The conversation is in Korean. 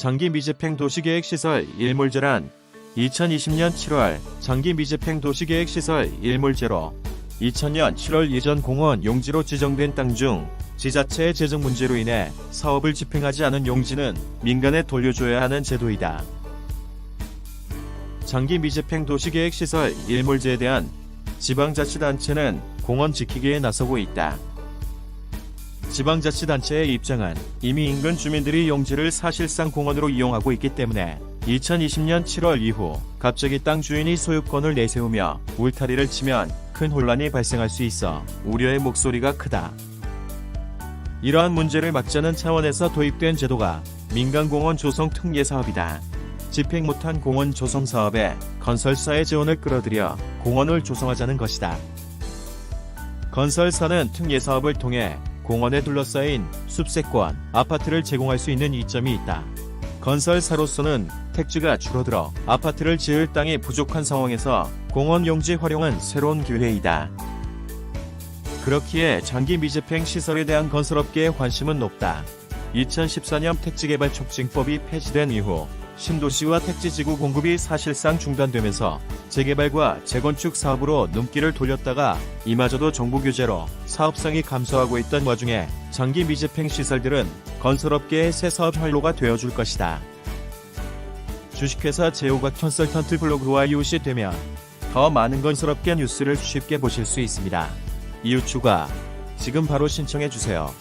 장기 미집행 도시계획 시설 일몰 제란 2020년 7월 장기 미집행 도시계획 시설 일몰 제로 2000년 7월 예전 공원 용지로 지정된 땅 중 지자체의 재정 문제로 인해 사업을 집행하지 않은 용지는 민간에 돌려줘야 하는 제도이다. 장기 미집행 도시계획 시설 일몰제에 대한 지방자치단체는 공원 지키기에 나서고 있다. 지방자치단체의 입장은 이미 인근 주민들이 용지를 사실상 공원으로 이용하고 있기 때문에 2020년 7월 이후 갑자기 땅 주인이 소유권을 내세우며 울타리를 치면 큰 혼란이 발생할 수 있어 우려의 목소리가 크다. 이러한 문제를 막자는 차원에서 도입된 제도가 민간공원 조성 특례 사업이다. 집행 못한 공원 조성 사업에 건설사의 재원을 끌어들여 공원을 조성하자는 것이다. 건설사는 특례 사업을 통해 공원에 둘러싸인 숲세권, 아파트를 제공할 수 있는 이점이 있다. 건설사로서는 택지가 줄어들어 아파트를 지을 땅이 부족한 상황에서 공원 용지 활용은 새로운 기회이다. 그렇기에 장기 미집행 시설에 대한 건설업계의 관심은 높다. 2014년 택지개발 촉진법이 폐지된 이후 신도시와 택지지구 공급이 사실상 중단되면서 재개발과 재건축 사업으로 눈길을 돌렸다가 이마저도 정부 규제로 사업성이 감소하고 있던 와중에 장기 미집행 시설들은 건설업계의 새 사업 활로가 되어줄 것이다. 주식회사 제오각 컨설턴트 블로그와 이웃이 되면 더 많은 건설업계 뉴스를 쉽게 보실 수 있습니다. 이웃 추가 지금 바로 신청해 주세요.